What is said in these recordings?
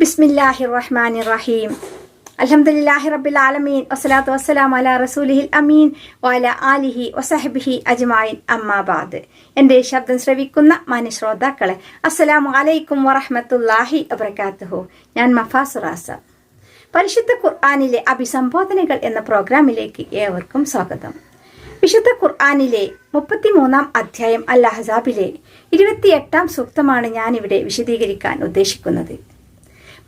ബിസ്മില്ലാഹി റഹ്മാനി റഹീം അൽഹംദുലില്ലാഹി റബ്ബിൽ ആലമീൻ വസ്സലാത്തു വസ്സലാം അല റസൂലിഹിൽ അമീൻ. വാല ആലിഹി വസഹബിഹി അജ്മായിൻ. അമ്മാബാദ് എന്റെ ശബ്ദം ശ്രവിക്കുന്ന മാന്യശ്രോതാക്കളെ അസ്സലാം അസ്സലാമു അലൈക്കും വറഹ്മത്തുള്ളാഹി വബറകാതുഹു ഞാൻ മഫാസുറാസ പരിശുദ്ധ ഖുർആാനിലെ അഭിസംബോധനകൾ എന്ന പ്രോഗ്രാമിലേക്ക് ഏവർക്കും സ്വാഗതം. വിശുദ്ധ ഖുർആാനിലെ മുപ്പത്തിമൂന്നാം അധ്യായം അൽ ഇരുപത്തിയെട്ടാം സൂക്തമാണ് ഞാനിവിടെ വിശദീകരിക്കാൻ ഉദ്ദേശിക്കുന്നത്.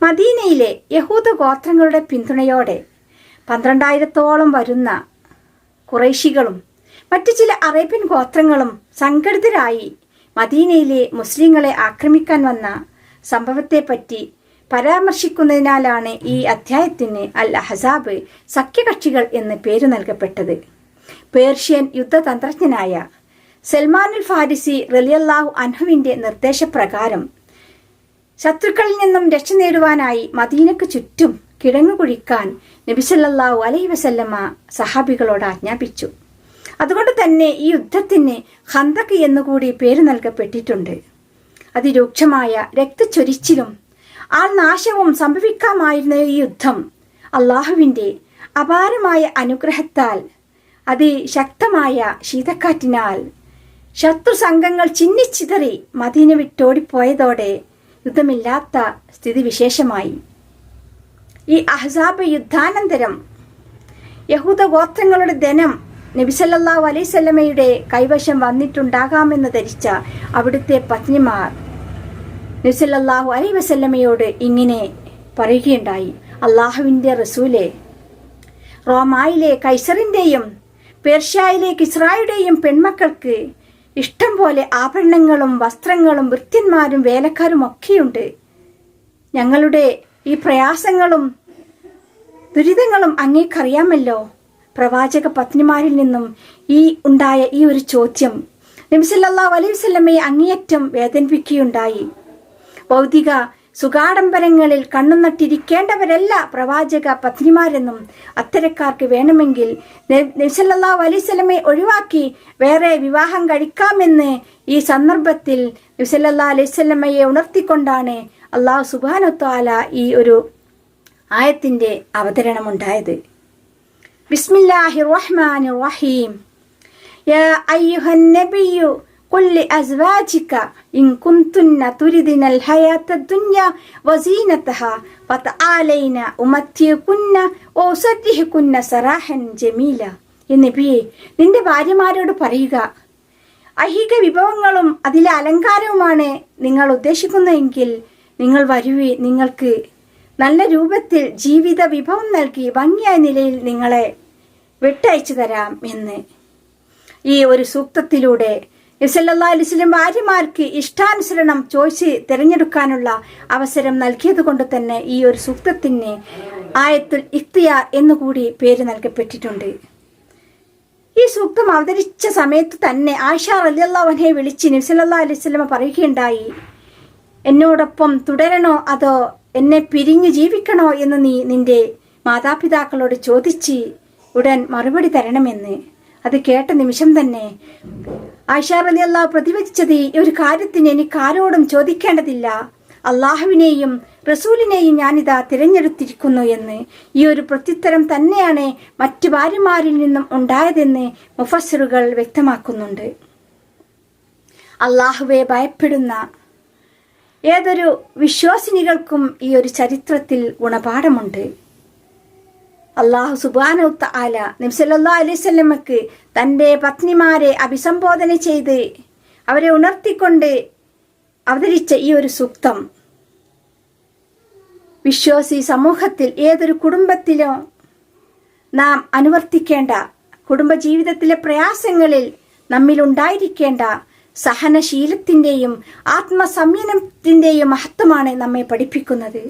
മദീനയിലെ യഹൂദ ഗോത്രങ്ങളുടെ പിന്തുണയോടെ പന്ത്രണ്ടായിരത്തോളം വരുന്ന കുറേശികളും മറ്റു ചില അറേബ്യൻ ഗോത്രങ്ങളും സംഘടിതരായി മദീനയിലെ മുസ്ലിങ്ങളെ ആക്രമിക്കാൻ വന്ന സംഭവത്തെപ്പറ്റി പരാമർശിക്കുന്നതിനാലാണ് ഈ അധ്യായത്തിന് അൽ അഹസാബ് സഖ്യകക്ഷികൾ എന്ന് പേര് നൽകപ്പെട്ടത്. പേർഷ്യൻ യുദ്ധതന്ത്രജ്ഞനായ സൽമാനുൽ ഫാരിസി റലിയല്ലാഹു അൻഹുവിന്റെ നിർദ്ദേശപ്രകാരം ശത്രുക്കളിൽ നിന്നും രക്ഷ നേടുവാനായി മദീനക്ക് ചുറ്റും കിഴങ്ങു കുഴിക്കാൻ നബിസല്ലാഹു അലൈ വസല്ലമ്മ സഹാബികളോട് ആജ്ഞാപിച്ചു. അതുകൊണ്ട് തന്നെ ഈ യുദ്ധത്തിന് ഹന്തക്ക് എന്നുകൂടി പേര് നൽകപ്പെട്ടിട്ടുണ്ട്. അതിരൂക്ഷമായ രക്തച്ചൊരിച്ചിലും ആൾനാശവും സംഭവിക്കാമായിരുന്ന ഈ യുദ്ധം അള്ളാഹുവിന്റെ അപാരമായ അനുഗ്രഹത്താൽ അതിശക്തമായ ശീതക്കാറ്റിനാൽ ശത്രു സംഘങ്ങൾ ചിന്നിച്ചിതറി മദീന വിട്ടോടിപ്പോയതോടെ യുദ്ധമില്ലാത്ത സ്ഥിതിവിശേഷമായി ഈ അഹ്സാബ് യുദ്ധാനന്തരം യഹൂദ ഗോത്രങ്ങളുടെ ധനം നബിസല്ലാഹു അലൈസല്ലമയുടെ കൈവശം വന്നിട്ടുണ്ടാകാമെന്ന് ധരിച്ച അവിടുത്തെ പത്നിമാർ നബിസല്ലാഹു അലൈ വസല്ലമയോട് ഇങ്ങനെ പറയുകയുണ്ടായി. അള്ളാഹുവിന്റെ റസൂലെ റോമായിലെ കൈസറിന്റെയും പേർഷ്യയിലെ കിസ്രായുടെയും പെൺമക്കൾക്ക് ഇഷ്ടം പോലെ ആഭരണങ്ങളും വസ്ത്രങ്ങളും വൃത്യന്മാരും വേലക്കാരും ഒക്കെയുണ്ട്. ഞങ്ങളുടെ ഈ പ്രയാസങ്ങളും ദുരിതങ്ങളും അങ്ങേക്കറിയാമല്ലോ. പ്രവാചക പത്നിമാരിൽ നിന്നും ഈ ഉണ്ടായ ഈ ഒരു ചോദ്യം നബിസല്ലാ അലൈഹി അങ്ങേയറ്റം വേദനിപ്പിക്കുകയുണ്ടായി. ഭൗതിക സുഗാഡംബരങ്ങളിൽ കണ്ണുനട്ടിരിക്കേണ്ടവരല്ല പ്രവാചക പത്നിമാരെന്നും അത്തരക്കാർക്ക് വേണമെങ്കിൽ നബ്സല്ലാ അലൈവലമെ ഒഴിവാക്കി വേറെ വിവാഹം കഴിക്കാമെന്ന് ഈ സന്ദർഭത്തിൽ നബ്സല്ലാ അലൈവല്ലമയെ ഉണർത്തിക്കൊണ്ടാണ് അള്ളാഹു സുബാനുത്താല ഈ ഒരു ആയത്തിന്റെ അവതരണമുണ്ടായത്. ബിസ്മില്ലാഹി റഹ്മാൻ റഹീം. قل لأزواجك إن كنتن تردن الحياة الدنيا وزينتها فتعالين أمتعكن وأسرحكن سراحا جميلا നബിയെ നിന്റെ ഭാര്യമാരോട് പറയുക ഐഹിക വിഭവങ്ങളും അതിലെ അലങ്കാരവുമാണ് നിങ്ങൾ ഉദ്ദേശിക്കുന്നതെങ്കിൽ നിങ്ങൾ വരുവി നിങ്ങൾക്ക് നല്ല രൂപത്തിൽ ജീവിത വിഭവം നൽകി ഭംഗിയായ നിലയിൽ നിങ്ങളെ വിട്ടയച്ചു തരാം എന്ന് ഈ ഒരു സൂക്തത്തിലൂടെ അലിസ്ലം ഭാര്യമാർക്ക് ഇഷ്ടാനുസരണം ചോയ്സ് തിരഞ്ഞെടുക്കാനുള്ള അവസരം നൽകിയത് കൊണ്ട് തന്നെ ഈ ഒരു സൂക്തത്തിന് ആയത്തുൽ ഇഖ്തിയാർ എന്നുകൂടി പേര് നൽകപ്പെട്ടിട്ടുണ്ട്. ഈ സൂക്തം അവതരിച്ച സമയത്ത് തന്നെ ആയിഷ അലിയല്ലാവനെ വിളിച്ച് നിസലല്ലാ അലിസ്ലമ പറയുകയുണ്ടായി എന്നോടൊപ്പം തുടരണോ അതോ എന്നെ പിരിഞ്ഞു ജീവിക്കണോ എന്ന് നീ നിന്റെ മാതാപിതാക്കളോട് ചോദിച്ച് ഉടൻ മറുപടി തരണമെന്ന്. അത് കേട്ട നിമിഷം തന്നെ ആയിഷാർ അലി അള്ളാഹ് പ്രതിവചിച്ചത് ഒരു കാര്യത്തിന് എനിക്ക് ആരോടും ചോദിക്കേണ്ടതില്ല. അള്ളാഹുവിനെയും റസൂലിനെയും ഞാനിതാ തിരഞ്ഞെടുത്തിരിക്കുന്നു എന്ന് ഈ ഒരു പ്രത്യുത്തരം തന്നെയാണ് മറ്റു ഭാര്യമാരിൽ നിന്നും ഉണ്ടായതെന്ന് മുഫസറുകൾ വ്യക്തമാക്കുന്നുണ്ട്. അള്ളാഹുവെ ഭയപ്പെടുന്ന ഏതൊരു വിശ്വാസിനികൾക്കും ഈ ഒരു ചരിത്രത്തിൽ ഗുണപാഠമുണ്ട്. അള്ളാഹു സുബാനൗത്ത ആല നിംസല്ലാ അലൈവല്ലമ്മക്ക് തന്റെ പത്നിമാരെ അഭിസംബോധന ചെയ്ത് അവരെ ഉണർത്തിക്കൊണ്ട് അവതരിച്ച ഈ ഒരു സൂക്തം. വിശ്വാസി സമൂഹത്തിൽ ഏതൊരു കുടുംബത്തിലോ നാം അനുവർത്തിക്കേണ്ട കുടുംബജീവിതത്തിലെ പ്രയാസങ്ങളിൽ നമ്മിൽ ഉണ്ടായിരിക്കേണ്ട സഹനശീലത്തിന്റെയും ആത്മസംയനത്തിന്റെയും മഹത്വമാണ് നമ്മെ പഠിപ്പിക്കുന്നത്.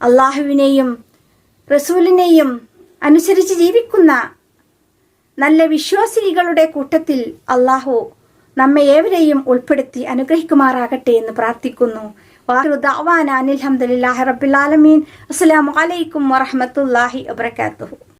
അള്ളാഹുവിനെയും റസൂലിനെയും അനുസരിച്ച് ജീവിക്കുന്ന നല്ല വിശ്വാസികളുടെ കൂട്ടത്തിൽ അള്ളാഹു നമ്മെ ഏവരെയും ഉൾപ്പെടുത്തി അനുഗ്രഹിക്കുമാറാകട്ടെ എന്ന് പ്രാർത്ഥിക്കുന്നു. വാഹിറു ദഅ്വാന അനിൽ ഹംദുലില്ലാഹി റബ്ബിൽ ആലമീൻ. അസ്സലാമു അലൈക്കും വറഹ്മത്തുള്ളാഹി വബറകാതുഹു.